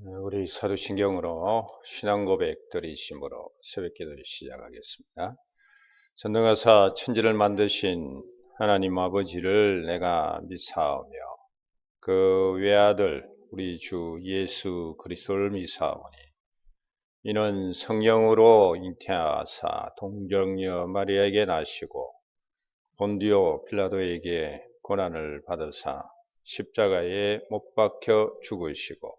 우리 사도신경으로 신앙 고백 드리심으로 새벽 기도를 시작하겠습니다. 전능하사 천지를 만드신 하나님 아버지를 내가 믿사오며 그 외아들 우리 주 예수 그리스도를 믿사오니 이는 성령으로 잉태하사 동정녀 마리아에게 나시고 본디오 필라도에게 고난을 받으사 십자가에 못 박혀 죽으시고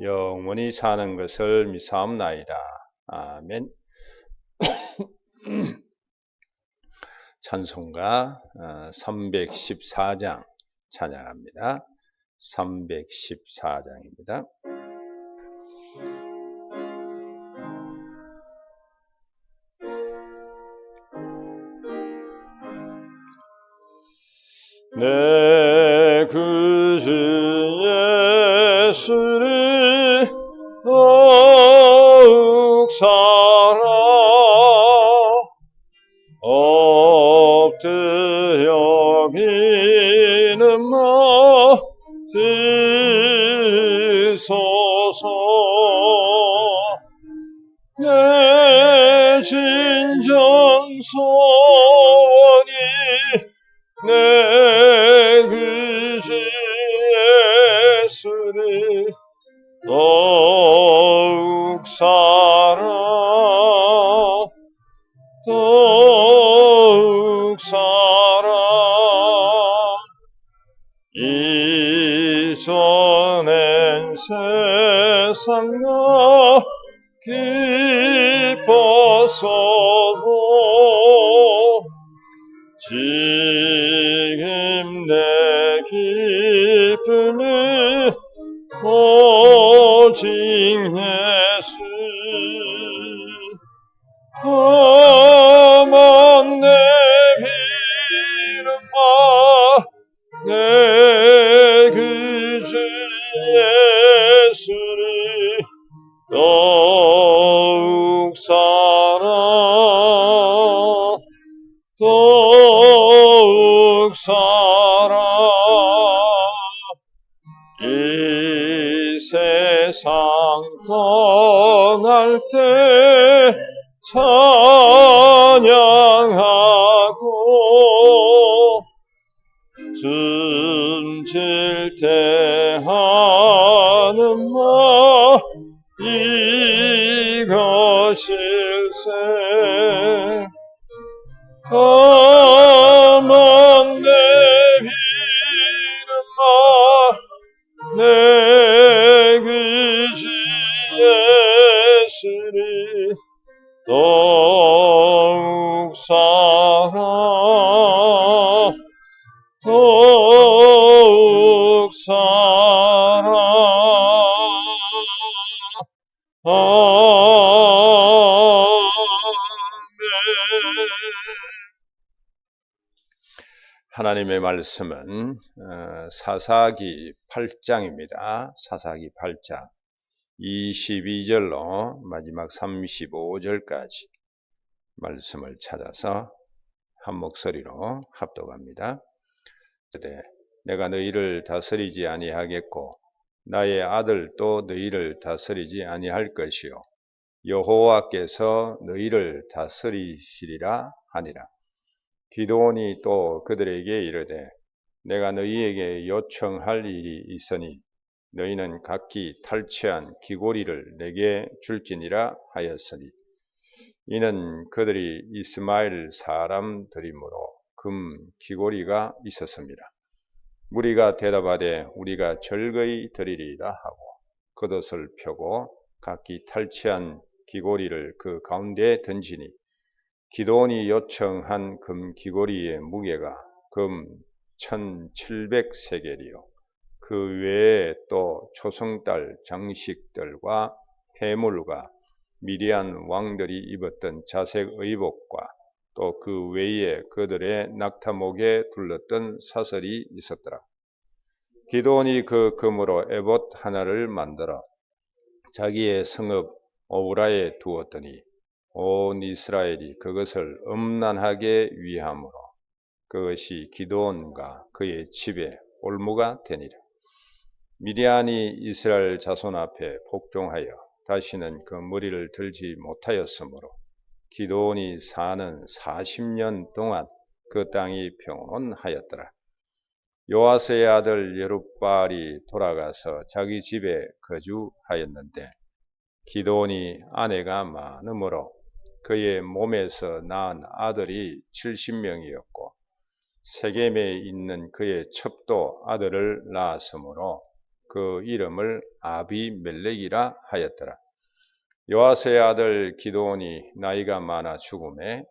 영원히 사는 것을 미사옵나이다. 아멘. 찬송가 314장 어, 찬양합니다. 314장입니다. 내 구주 예수 내 진정 지금 내 기쁨을 오직 예수 떠날 때 찬양하고 숨질 때 하는 말 이것일세 더욱 하나님의 말씀은 어, 사사기 8장입니다. 사사기 8장 22절로 마지막 35절까지 말씀을 찾아서 한 목소리로 합독합니다. 내가 너희를 다스리지 아니하겠고 나의 아들도 너희를 다스리지 아니할 것이요 여호와께서 너희를 다스리시리라 하니라. 기도원이 또 그들에게 이르되 내가 너희에게 요청할 일이 있으니 너희는 각기 탈취한 귀고리를 내게 줄지니라 하였으니 이는 그들이 이스마엘 사람들이므로 금 귀고리가 있었습니다. 무리가 대답하되 우리가 절거히 드리리라 하고 겉옷을 펴고 각기 탈취한 귀고리를 그 가운데에 던지니 기도원이 요청한 금 귀고리의 무게가 금 1700세겔이요. 그 외에 또 초승달 장식들과 해물과 미리안 왕들이 입었던 자색 의복과 또 그 외에 그들의 낙타목에 둘렀던 사설이 있었더라. 기도원이 그 금으로 에봇 하나를 만들어 자기의 성읍 오브라에 두었더니 온 이스라엘이 그것을 음란하게 위함으로 그것이 기도원과 그의 집에 올무가 되니라. 미디안이 이스라엘 자손 앞에 복종하여 다시는 그 머리를 들지 못하였으므로 기도원이 사는 40년 동안 그 땅이 평온하였더라. 요아스의 아들 예루발이 돌아가서 자기 집에 거주하였는데 기도원이 아내가 많으므로 그의 몸에서 낳은 아들이 70명이었고 세겜에 있는 그의 첩도 아들을 낳았으므로 그 이름을 아비멜렉이라 하였더라. 요아스의 아들 기도온이 나이가 많아 죽음에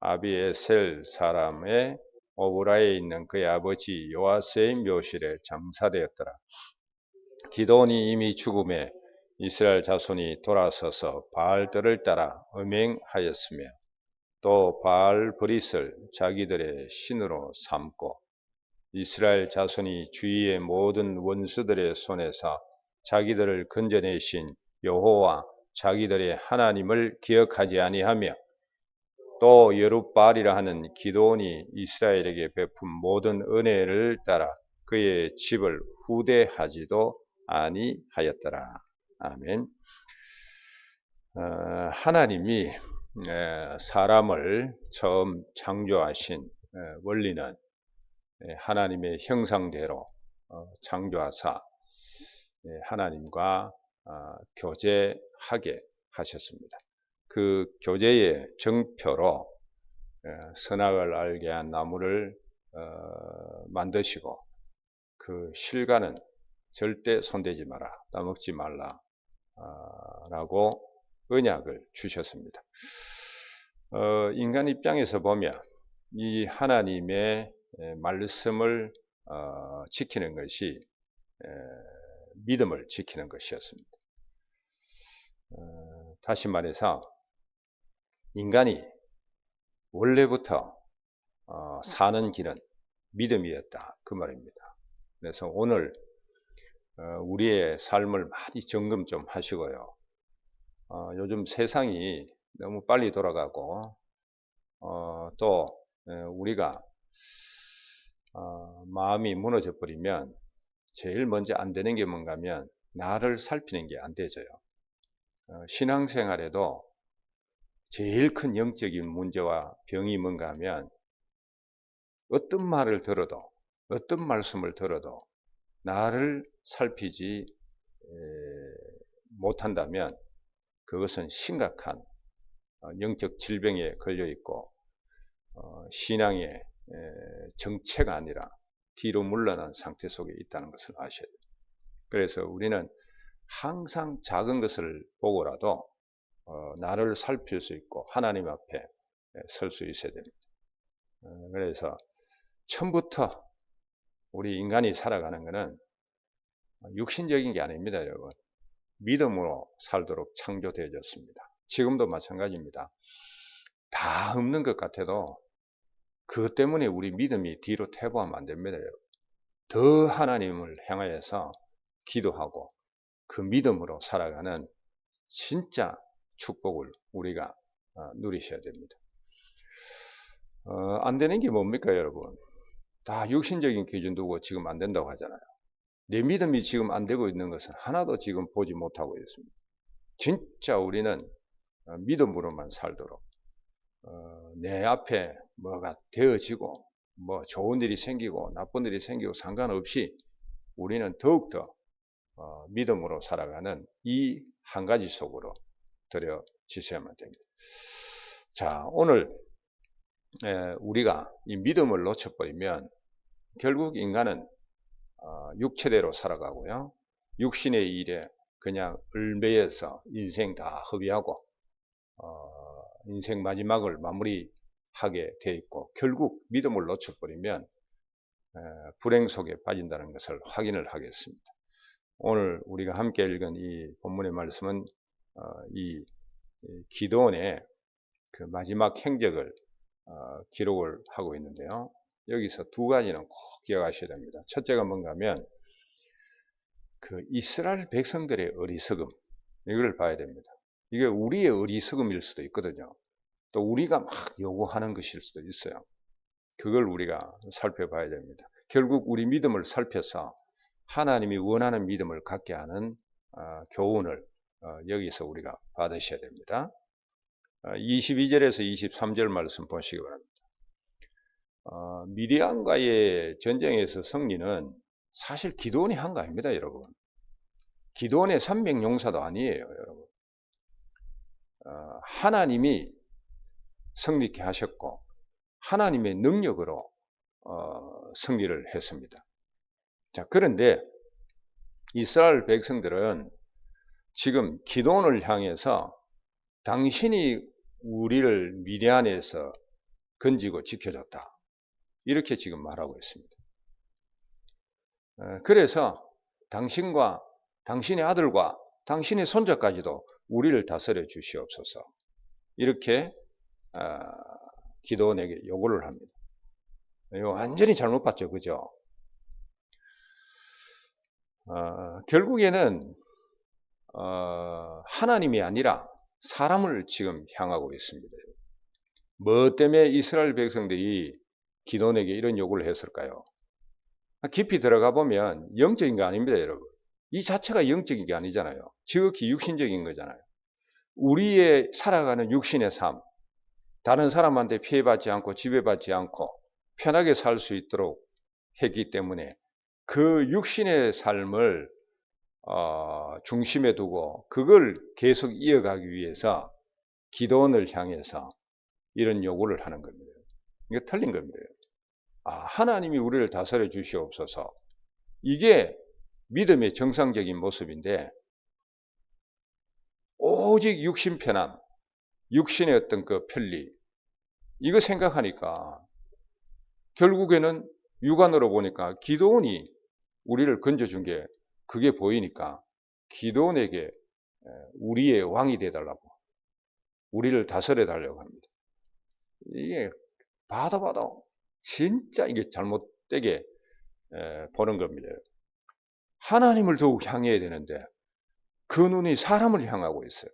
아비에셀 사람의 오브라에 있는 그의 아버지 요아스의 묘실에 장사되었더라. 기도온이 이미 죽음에 이스라엘 자손이 돌아서서 바알들을 따라 음행하였으며 또 바알 브릿을 자기들의 신으로 삼고 이스라엘 자손이 주위의 모든 원수들의 손에서 자기들을 건져내신 여호와 자기들의 하나님을 기억하지 아니하며 또 여룻발이라 하는 기도원이 이스라엘에게 베푼 모든 은혜를 따라 그의 집을 후대하지도 아니하였더라. 아멘. 어, 하나님이 사람을 처음 창조하신 원리는 하나님의 형상대로 어, 창조하사 하나님과 아, 교제하게 하셨습니다. 그 교제의 정표로 선악을 알게 한 나무를 어, 만드시고 그 실과는 절대 손대지 마라, 따먹지 말라 아, 라고 언약을 주셨습니다. 어, 인간 입장에서 보면 이 하나님의 말씀을 어, 지키는 것이 믿음을 지키는 것이었습니다. 어, 다시 말해서 인간이 원래부터 사는 길은 믿음이었다 그 말입니다. 그래서 오늘 우리의 삶을 많이 점검 좀 하시고요. 어, 요즘 세상이 너무 빨리 돌아가고 어, 또 우리가 어, 마음이 무너져 버리면 제일 먼저 안 되는 게 뭔가 하면 나를 살피는 게 안 되져요. 어, 신앙생활에도 제일 큰 영적인 문제와 병이 뭔가 하면 어떤 말을 들어도 어떤 말씀을 들어도 나를 살피지 못한다면 그것은 심각한 어, 영적 질병에 걸려 있고 어, 신앙의 정체가 아니라 뒤로 물러난 상태 속에 있다는 것을 아셔야 돼요. 그래서 우리는 항상 작은 것을 보고라도 어, 나를 살필 수 있고 하나님 앞에 설 수 있어야 됩니다. 그래서 처음부터 우리 인간이 살아가는 것은 육신적인 게 아닙니다, 여러분. 믿음으로 살도록 창조되어졌습니다. 지금도 마찬가지입니다. 다 없는 것 같아도 그것 때문에 우리 믿음이 뒤로 퇴보하면 안 됩니다. 여러분. 더 하나님을 향하여서 기도하고 그 믿음으로 살아가는 진짜 축복을 우리가 어, 누리셔야 됩니다. 어, 안 되는 게 뭡니까 여러분? 다 육신적인 기준 두고 지금 안 된다고 하잖아요. 내 믿음이 지금 안 되고 있는 것은 하나도 지금 보지 못하고 있습니다. 진짜 우리는 어, 믿음으로만 살도록 어, 내 앞에 뭐가 되어지고 뭐 좋은 일이 생기고 나쁜 일이 생기고 상관없이 우리는 더욱더 어, 믿음으로 살아가는 이 한 가지 속으로 들여 지셔야만 됩니다. 자 오늘 우리가 이 믿음을 놓쳐버리면 결국 인간은 어, 육체대로 살아가고요. 육신의 일에 그냥 을매여서 인생 다 허비하고 어, 인생 마지막을 마무리하게 돼 있고 결국 믿음을 놓쳐버리면 에, 불행 속에 빠진다는 것을 확인을 하겠습니다. 오늘 우리가 함께 읽은 이 본문의 말씀은 어, 이 기도원의 그 마지막 행적을 어, 기록을 하고 있는데요. 여기서 두 가지는 꼭 기억하셔야 됩니다. 첫째가 뭔가 하면 그 이스라엘 백성들의 어리석음 이걸 봐야 됩니다. 이게 우리의 어리석음일 수도 있거든요. 또 우리가 막 요구하는 것일 수도 있어요. 그걸 우리가 살펴봐야 됩니다. 결국 우리 믿음을 살펴서 하나님이 원하는 믿음을 갖게 하는 어, 교훈을 어, 여기서 우리가 받으셔야 됩니다. 22절에서 어, 23절 말씀 보시기 바랍니다. 어, 미디안과의 전쟁에서 승리는 사실 기도원이 한 거 아닙니다, 여러분. 기도원의 300용사도 아니에요, 여러분. 어, 하나님이 승리케 하셨고 하나님의 능력으로 어, 승리를 했습니다. 자, 그런데 이스라엘 백성들은 지금 기도원을 향해서 당신이 우리를 미디안에서 건지고 지켜줬다. 이렇게 지금 말하고 있습니다. 어, 그래서 당신과 당신의 아들과 당신의 손자까지도 우리를 다스려 주시옵소서. 이렇게 어, 기도원에게 요구를 합니다. 완전히 잘못 봤죠. 그죠? 어, 결국에는 어, 하나님이 아니라 사람을 지금 향하고 있습니다. 뭐 때문에 이스라엘 백성들이 기도원에게 이런 요구를 했을까요? 깊이 들어가 보면 영적인 거 아닙니다, 여러분. 이 자체가 영적인 게 아니잖아요. 지극히 육신적인 거잖아요. 우리의 살아가는 육신의 삶, 다른 사람한테 피해받지 않고 지배받지 않고 편하게 살 수 있도록 했기 때문에 그 육신의 삶을 어, 중심에 두고 그걸 계속 이어가기 위해서 기도원을 향해서 이런 요구를 하는 겁니다. 이게 틀린 겁니다. 아, 하나님이 우리를 다스려 주시옵소서. 이게 믿음의 정상적인 모습인데 오직 육신 편함, 육신의 어떤 그 편리 이거 생각하니까 결국에는 육안으로 보니까 기도원이 우리를 건져준 게 그게 보이니까 기도원에게 우리의 왕이 되달라고 우리를 다스려 달라고 합니다. 이게 봐도 봐도 진짜 이게 잘못되게 보는 겁니다. 하나님을 더욱 향해야 되는데 그 눈이 사람을 향하고 있어요.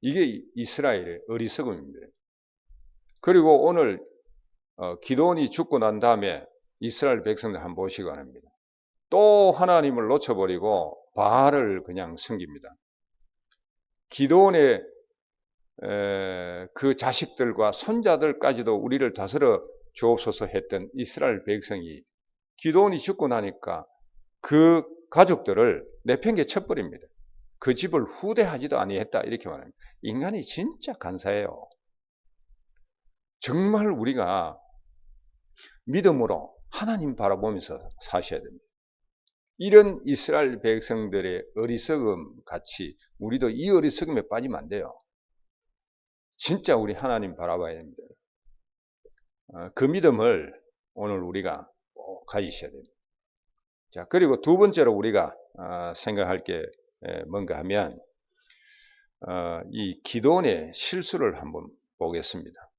이게 이스라엘의 어리석음입니다. 그리고 오늘 어, 기도원이 죽고 난 다음에 이스라엘 백성들 한번 보시기 바랍니다. 또 하나님을 놓쳐버리고 바알을 그냥 섬깁니다. 기도원의 그 자식들과 손자들까지도 우리를 다스려 주옵소서 했던 이스라엘 백성이 기도원이 죽고 나니까 그 가족들을 내팽개 쳐버립니다. 그 집을 후대하지도 아니했다 이렇게 말합니다. 인간이 진짜 간사해요. 정말 우리가 믿음으로 하나님 바라보면서 사셔야 됩니다. 이런 이스라엘 백성들의 어리석음 같이 우리도 이 어리석음에 빠지면 안 돼요. 진짜 우리 하나님 바라봐야 됩니다. 어, 그 믿음을 오늘 우리가 꼭 가지셔야 됩니다. 자, 그리고 두 번째로 우리가 어, 생각할 게 뭔가 하면 어, 이 기도원의 실수를 한번 보겠습니다.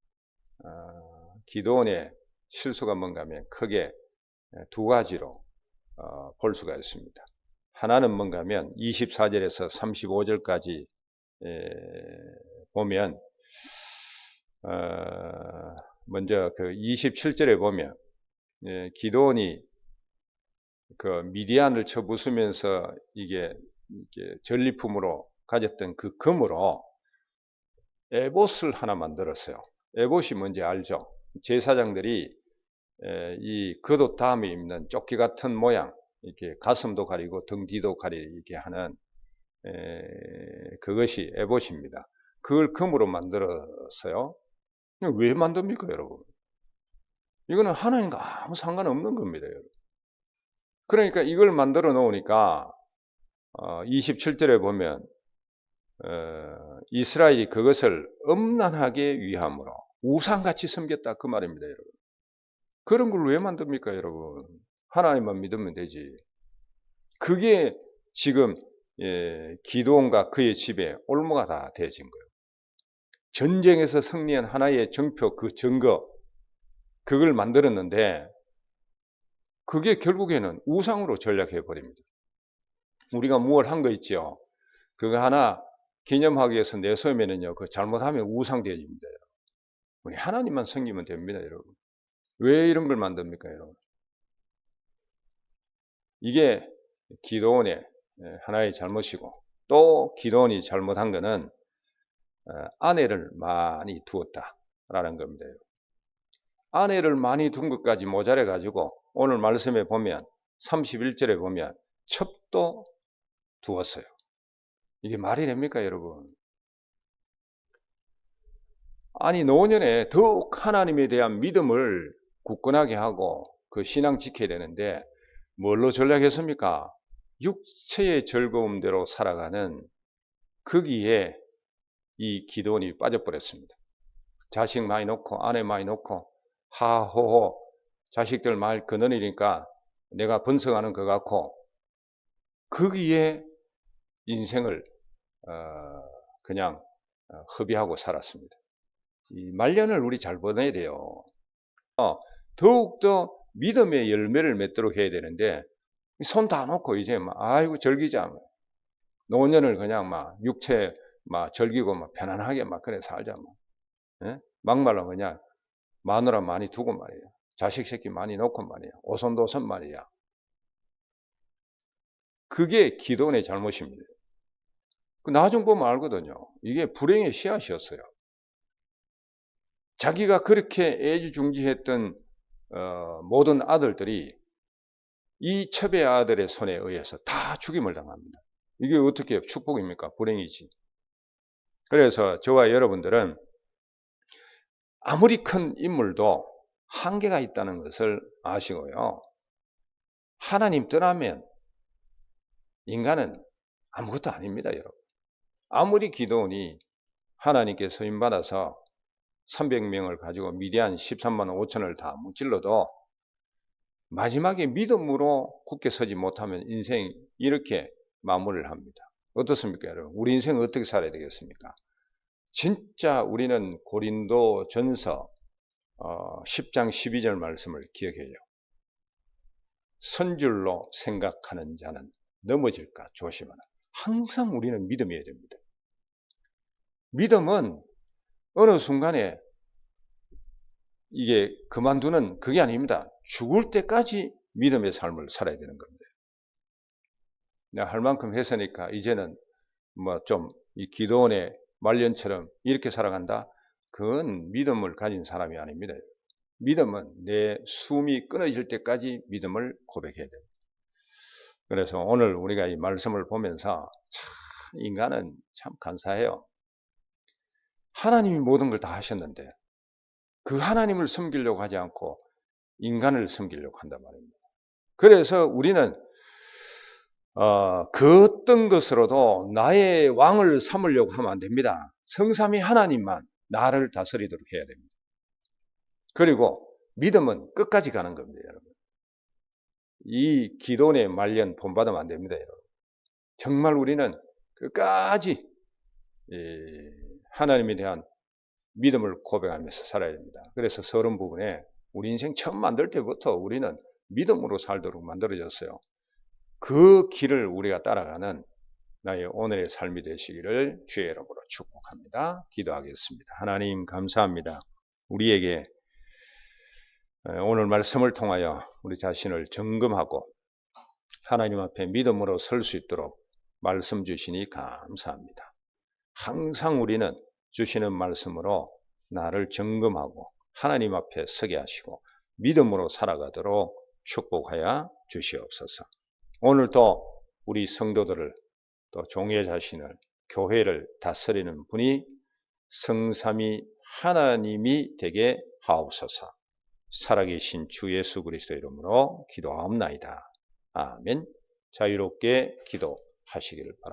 기도원의 실수가 뭔가 하면 크게 두 가지로 볼 수가 있습니다. 하나는 뭔가 하면 24절에서 35절까지 보면 먼저 그 27절에 보면 기도원이 그 미디안을 쳐부수면서 이게 전리품으로 가졌던 그 금으로 에봇을 하나 만들었어요. 에봇이 뭔지 알죠? 제사장들이 이 겉옷 다음에 입는 조끼 같은 모양, 이렇게 가슴도 가리고 등 뒤도 가리게 하는 그것이 에봇입니다. 그걸 금으로 만들었어요. 왜 만듭니까, 여러분? 이거는 하나님과 아무 상관없는 겁니다, 여러분. 그러니까 이걸 만들어 놓으니까 27절에 어, 보면 어, 이스라엘이 그것을 엄난하게 위함으로 우상같이 섬겼다 그 말입니다, 여러분. 그런 걸 왜 만듭니까, 여러분? 하나님만 믿으면 되지. 그게 지금 예, 기도원과 그의 집에 올무가 다 되어진 거예요. 전쟁에서 승리한 하나의 정표 그 증거 그걸 만들었는데 그게 결국에는 우상으로 전략해 버립니다. 우리가 무엇 한거 있죠. 그거 하나 기념하기 위해서 내세우면은요, 그 잘못하면 우상 되어집니다. 우리 하나님만 섬기면 됩니다, 여러분. 왜 이런 걸 만듭니까, 여러분? 이게 기도원의 하나의 잘못이고 또 기도원이 잘못한 것은 어, 아내를 많이 두었다라는 겁니다. 아내를 많이 둔 것까지 모자래 가지고 오늘 말씀에 보면 31절에 보면 첩도 두었어요. 이게 말이 됩니까, 여러분? 아니, 노년에 더욱 하나님에 대한 믿음을 굳건하게 하고 그 신앙 지켜야 되는데 뭘로 전략했습니까? 육체의 즐거움대로 살아가는 거기에 이 기도원이 빠져버렸습니다. 자식 많이 놓고 아내 많이 놓고 하호호 자식들 말 그늘이니까 내가 번성하는 것 같고 거기에 인생을 어, 그냥 어, 허비하고 살았습니다. 이 말년을 우리 잘 보내야 돼요. 어, 더욱더 믿음의 열매를 맺도록 해야 되는데 손 다 놓고 이제 막 아이고 절기자 노년을 그냥 막 육체 막 절기고 막 편안하게 막 그래 살자 뭐. 예? 막말로 그냥 마누라 많이 두고 말이야. 자식 새끼 많이 놓고 말이야. 오손도손 말이야. 그게 기도원의 잘못입니다. 그 나중 보면 알거든요. 이게 불행의 씨앗이었어요. 자기가 그렇게 애지중지했던 어, 모든 아들들이 이 첩의 아들의 손에 의해서 다 죽임을 당합니다. 이게 어떻게 축복입니까? 불행이지. 그래서 저와 여러분들은 아무리 큰 인물도 한계가 있다는 것을 아시고요. 하나님 떠나면 인간은 아무것도 아닙니다, 여러분. 아무리 기도원이 하나님께 서임받아서 300명을 가지고 미디안 13만 5천을 다 무찔러도 마지막에 믿음으로 굳게 서지 못하면 인생 이렇게 마무리를 합니다. 어떻습니까, 여러분? 우리 인생 어떻게 살아야 되겠습니까? 진짜 우리는 고린도 전서 10장 어, 12절 말씀을 기억해요. 선줄로 생각하는 자는 넘어질까 조심하라. 항상 우리는 믿음이어야 됩니다. 믿음은 어느 순간에 이게 그만두는 그게 아닙니다. 죽을 때까지 믿음의 삶을 살아야 되는 겁니다. 내가 할 만큼 했으니까 이제는 뭐 좀 이 기도원의 말년처럼 이렇게 살아간다? 그건 믿음을 가진 사람이 아닙니다. 믿음은 내 숨이 끊어질 때까지 믿음을 고백해야 됩니다. 그래서 오늘 우리가 이 말씀을 보면서 참 인간은 참 간사해요. 하나님이 모든 걸 다 하셨는데 그 하나님을 섬기려고 하지 않고 인간을 섬기려고 한단 말입니다. 그래서 우리는 어, 그 어떤 것으로도 나의 왕을 삼으려고 하면 안 됩니다. 성삼이 하나님만 나를 다스리도록 해야 됩니다. 그리고 믿음은 끝까지 가는 겁니다, 여러분. 이 기도의 말년 본받으면 안 됩니다, 여러분. 정말 우리는 끝까지 하나님에 대한 믿음을 고백하면서 살아야 됩니다. 그래서 서론 부분에 우리 인생 처음 만들 때부터 우리는 믿음으로 살도록 만들어졌어요. 그 길을 우리가 따라가는 나의 오늘의 삶이 되시기를 주의 이름으로 축복합니다. 기도하겠습니다. 하나님 감사합니다. 우리에게 오늘 말씀을 통하여 우리 자신을 점검하고 하나님 앞에 믿음으로 설 수 있도록 말씀 주시니 감사합니다. 항상 우리는 주시는 말씀으로 나를 점검하고 하나님 앞에 서게 하시고 믿음으로 살아가도록 축복하여 주시옵소서. 오늘도 우리 성도들을 또 종의 자신을 교회를 다스리는 분이 성삼이 하나님이 되게 하옵소서. 살아계신 주 예수 그리스도 이름으로 기도하옵나이다. 아멘. 자유롭게 기도하시기를 바랍니다.